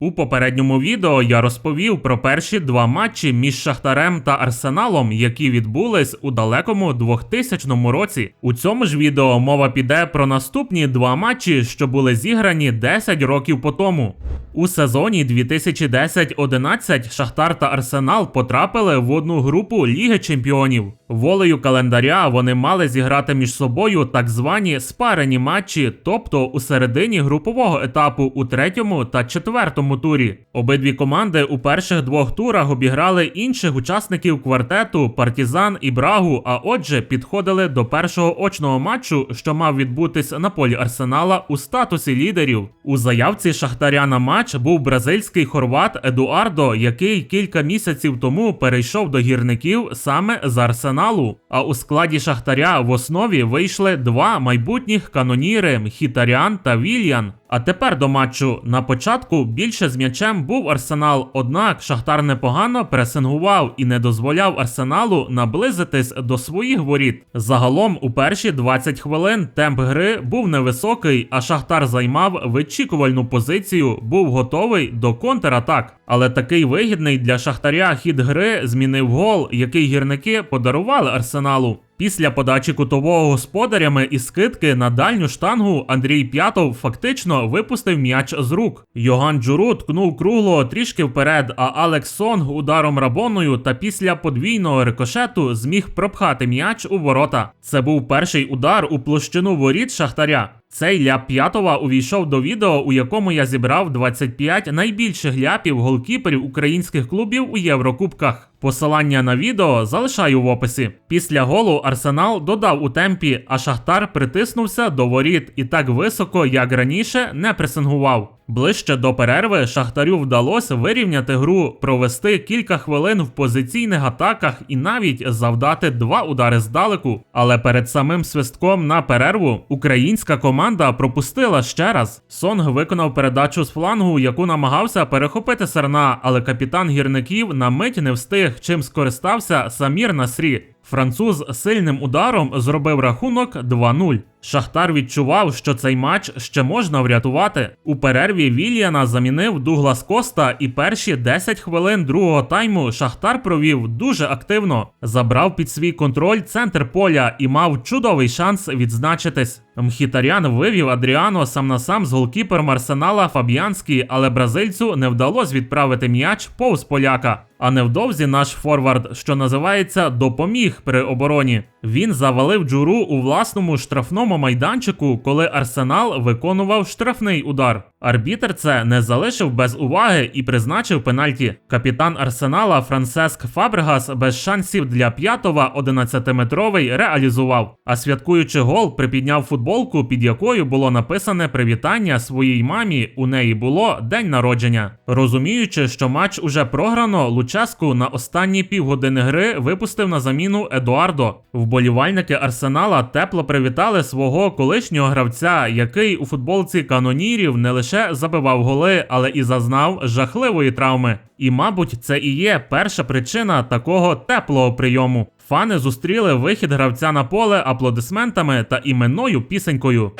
У попередньому відео я розповів про перші два матчі між Шахтарем та Арсеналом, які відбулись у далекому 2000 році. У цьому ж відео мова піде про наступні два матчі, що були зіграні 10 років по тому. У сезоні 2010-11 Шахтар та Арсенал потрапили в одну групу Ліги Чемпіонів. Волею календаря вони мали зіграти між собою так звані спарені матчі, тобто у середині групового етапу у третьому та четвертому турі. Обидві команди у перших двох турах обіграли інших учасників квартету Партізан і Брагу. А отже, підходили до першого очного матчу, що мав відбутись на полі Арсенала у статусі лідерів. У заявці Шахтаря на матч був бразильський хорват Едуардо, який кілька місяців тому перейшов до гірників саме з Арсеналу. А у складі Шахтаря в основі вийшли два майбутніх каноніри Хітаріан та Вільян. А тепер до матчу на початку більше з м'ячем був Арсенал, однак Шахтар непогано пресингував і не дозволяв Арсеналу наблизитись до своїх воріт. Загалом у перші 20 хвилин темп гри був невисокий, а Шахтар займав вичікувальну позицію, був готовий до контратак. Але такий вигідний для Шахтаря хід гри змінив гол, який гірники подарували Арсеналу. Після подачі кутового господарями і скидки на дальню штангу Андрій П'ятов фактично випустив м'яч з рук. Йоган Джуру ткнув круглого трішки вперед, а Алекс Сонг ударом рабоною та після подвійного рикошету зміг пропхати м'яч у ворота. Це був перший удар у площину воріт Шахтаря. Цей ляп п'ятова увійшов до відео, у якому я зібрав 25 найбільших ляпів голкіперів українських клубів у Єврокубках. Посилання на відео залишаю в описі. Після голу Арсенал додав у темпі, а Шахтар притиснувся до воріт і так високо, як раніше, не пресингував. Ближче до перерви Шахтарю вдалося вирівняти гру, провести кілька хвилин в позиційних атаках і навіть завдати два удари здалеку. Але перед самим свистком на перерву українська команда пропустила ще раз. Сонг виконав передачу з флангу, яку намагався перехопити Серна, але капітан гірників на мить не встиг, чим скористався Самір Насрі. Француз сильним ударом зробив рахунок 2-0. Шахтар відчував, що цей матч ще можна врятувати. У перерві Вільяна замінив Дуглас Коста, і перші 10 хвилин другого тайму Шахтар провів дуже активно. Забрав під свій контроль центр поля і мав чудовий шанс відзначитись. Мхітарян вивів Адріано сам на сам з голкіпером Арсенала Фабіанський, але бразильцю не вдалося відправити м'яч повз поляка. А невдовзі наш форвард, що називається, допоміг при обороні. Він завалив джуру у власному штрафному майданчику, коли Арсенал виконував штрафний удар. Арбітер це не залишив без уваги і призначив пенальті. Капітан Арсенала Францеск Фабрегас без шансів для п'ятого 11-метровий реалізував. А святкуючи гол, припідняв футболку, під якою було написане привітання своїй мамі. У неї було день народження. Розуміючи, що матч уже програно, Луческу на останні півгодини гри випустив на заміну Едуардо. Вболівальники Арсенала тепло привітали свого колишнього гравця, який у футболці канонірів не лише забивав голи, але і зазнав жахливої травми. І, мабуть, це і є перша причина такого теплого прийому. Фани зустріли вихід гравця на поле аплодисментами та іменною пісенькою.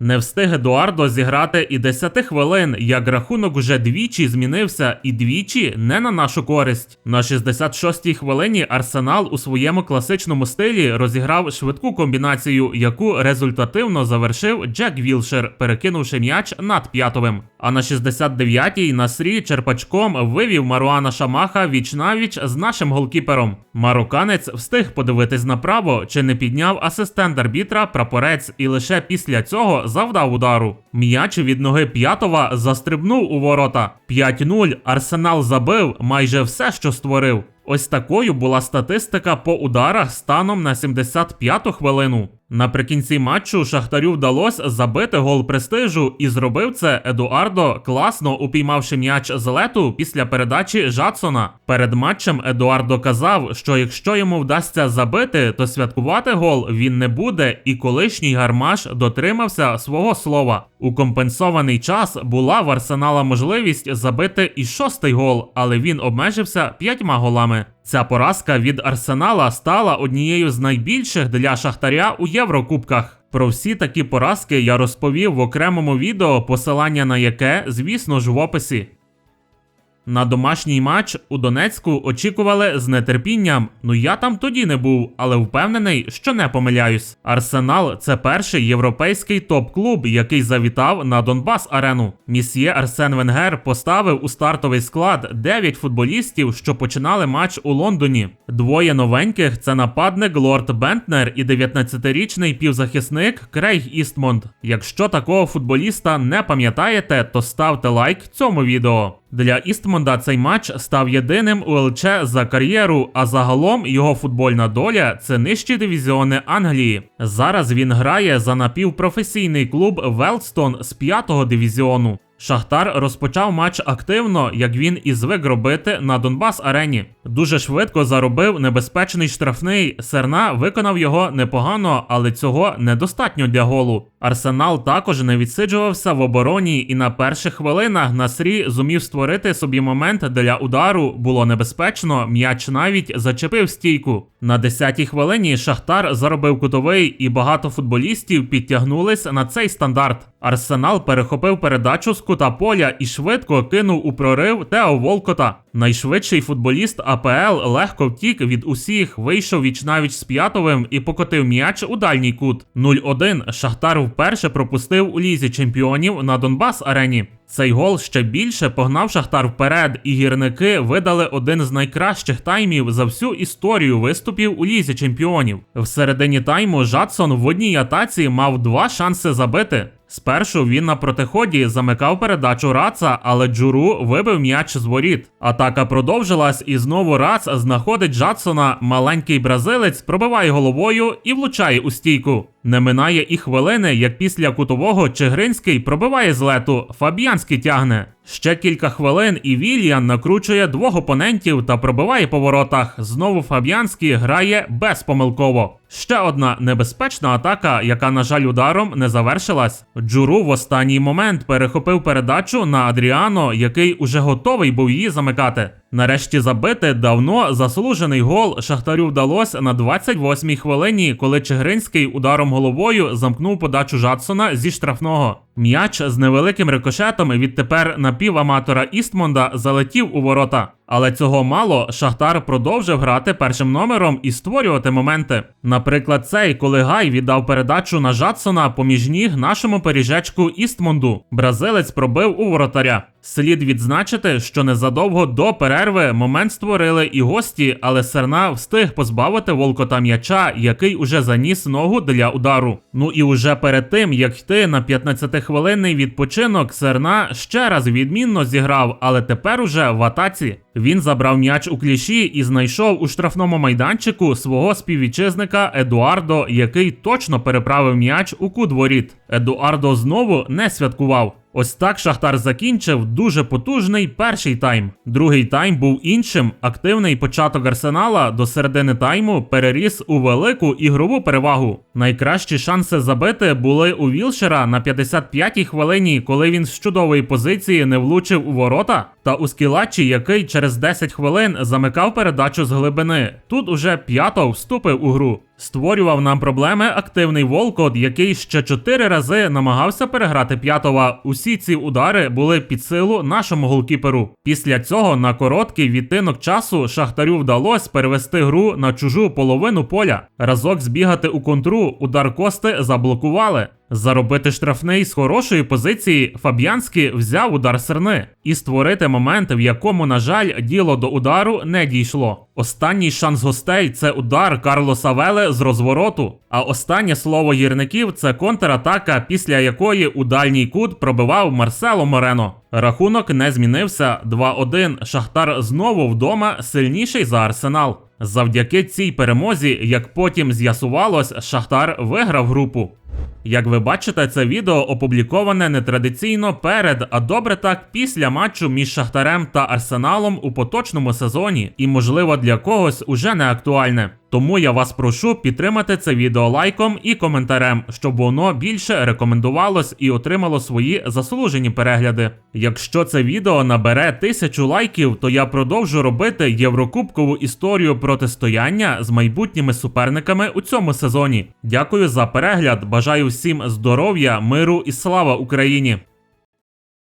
Не встиг Едуардо зіграти і 10 хвилин, як рахунок уже двічі змінився, і двічі не на нашу користь. На 66-й хвилині Арсенал у своєму класичному стилі розіграв швидку комбінацію, яку результативно завершив Джек Вілшер, перекинувши м'яч над п'ятовим. А на 69-й Насрі черпачком вивів Маруана Шамаха віч-навіч з нашим голкіпером. Марокканець встиг подивитись направо, чи не підняв асистент арбітра прапорець, і лише після цього завдав удару. М'яч від ноги п'ятова застрибнув у ворота. 5-0 Арсенал забив майже все, що створив. Ось такою була статистика по ударах станом на 75-ту хвилину. Наприкінці матчу Шахтарю вдалося забити гол престижу, і зробив це Едуардо, класно упіймавши м'яч з лету після передачі Жадсона. Перед матчем Едуардо казав, що якщо йому вдасться забити, то святкувати гол він не буде, і колишній гармаш дотримався свого слова. У компенсований час була в Арсенала можливість забити і шостий гол, але він обмежився п'ятьма голами. Ця поразка від Арсенала стала однією з найбільших для Шахтаря у Єврокубках. Про всі такі поразки я розповів в окремому відео, посилання на яке, звісно ж, в описі. На домашній матч у Донецьку очікували з нетерпінням. Ну я там тоді не був, але впевнений, що не помиляюсь. Арсенал це перший європейський топ-клуб, який завітав на Донбас арену. Місьє Арсен Венгер поставив у стартовий склад 9 футболістів, що починали матч у Лондоні. Двоє новеньких це нападник Лорд Бентнер і 19-річний півзахисник Крейг Істмонд. Якщо такого футболіста не пам'ятаєте, то ставте лайк цьому відео. Для Істмонда цей матч став єдиним у ЛЧ за кар'єру, а загалом його футбольна доля це нижчі дивізіони Англії. Зараз він грає за напівпрофесійний клуб Велстон з 5-го дивізіону. Шахтар розпочав матч активно, як він і звик робити на Донбас арені. Дуже швидко заробив небезпечний штрафний. Серна виконав його непогано, але цього недостатньо для голу. Арсенал також не відсиджувався в обороні, і на перших хвилинах Насрі зумів створити собі момент для удару. Було небезпечно. М'яч навіть зачепив стійку. На 10-й хвилині Шахтар заробив кутовий, і багато футболістів підтягнулись на цей стандарт. Арсенал перехопив передачу з кута поля і швидко кинув у прорив Тео Волкота. Найшвидший футболіст АПЛ легко втік від усіх, вийшов вічнавіч з п'ятовим і покотив м'яч у дальній кут. 0-1 Шахтар вперше пропустив у лізі чемпіонів на Донбас арені. Цей гол ще більше погнав Шахтар вперед, і гірники видали один з найкращих таймів за всю історію виступів у лізі чемпіонів. В середині тайму Жадсон в одній атаці мав два шанси забити. Спершу він на протиході замикав передачу Раца, але Джуру вибив м'яч з воріт. Атака продовжилась, і знову Рац знаходить Джадсона. Маленький бразилець пробиває головою і влучає у стійку. Не минає і хвилини, як після кутового Чигринський пробиває з лету, Фаб'янський тягне. Ще кілька хвилин, і Вільян накручує двох опонентів та пробиває по воротах. Знову Фаб'янський грає безпомилково. Ще одна небезпечна атака, яка, на жаль, ударом не завершилась. Джуру в останній момент перехопив передачу на Адріано, який уже готовий був її замикати. Нарешті забити давно заслужений гол Шахтарю вдалося на 28-й хвилині, коли Чигринський ударом головою замкнув подачу Жадсона зі штрафного. М'яч з невеликим рикошетом від тепер напіваматора Істмонда залетів у ворота. Але цього мало Шахтар продовжив грати першим номером і створювати моменти. Наприклад, цей, коли Гай віддав передачу на Жадсона поміж ніг нашому періжечку Істмонду. Бразилець пробив у воротаря. Слід відзначити, що незадовго до перерви момент створили і гості, але Серна встиг позбавити волкота м'яча, який уже заніс ногу для удару. Ну і уже перед тим, як йти на 15-хвилинний відпочинок, Серна ще раз відмінно зіграв, але тепер уже в атаці. Він забрав м'яч у кліші і знайшов у штрафному майданчику свого співвітчизника Едуардо, який точно переправив м'яч у кудворіт. Едуардо знову не святкував. Ось так Шахтар закінчив дуже потужний перший тайм. Другий тайм був іншим. Активний початок арсенала до середини тайму переріс у велику ігрову перевагу. Найкращі шанси забити були у Вілшера на 55-й хвилині, коли він з чудової позиції не влучив у ворота, та у Скілачі, який через 10 хвилин замикав передачу з глибини. Тут уже п'ято вступив у гру. Створював нам проблеми активний Волкот, який ще чотири рази намагався переграти п'ятова. Усі ці удари були під силу нашому голкіперу. Після цього на короткий відтинок часу Шахтарю вдалося перевести гру на чужу половину поля. Разок збігати у контру, удар кости заблокували. Заробити штрафний з хорошої позиції Фаб'янський взяв удар серни і створити момент, в якому, на жаль, діло до удару не дійшло. Останній шанс гостей це удар Карлоса Веле з розвороту. А останнє слово гірників це контратака, після якої у дальній кут пробивав Марсело Морено. Рахунок не змінився. 2-1. Шахтар знову вдома сильніший за арсенал. Завдяки цій перемозі, як потім з'ясувалось, Шахтар виграв групу. Як ви бачите, це відео опубліковане нетрадиційно перед, а добре так після матчу між Шахтарем та Арсеналом у поточному сезоні, і, можливо, для когось уже не актуальне. Тому я вас прошу підтримати це відео лайком і коментарем, щоб воно більше рекомендувалось і отримало свої заслужені перегляди. Якщо це відео набере тисячу лайків, то я продовжу робити єврокубкову історію протистояння з майбутніми суперниками у цьому сезоні. Дякую за перегляд. Бажаю всім здоров'я, миру і слава Україні!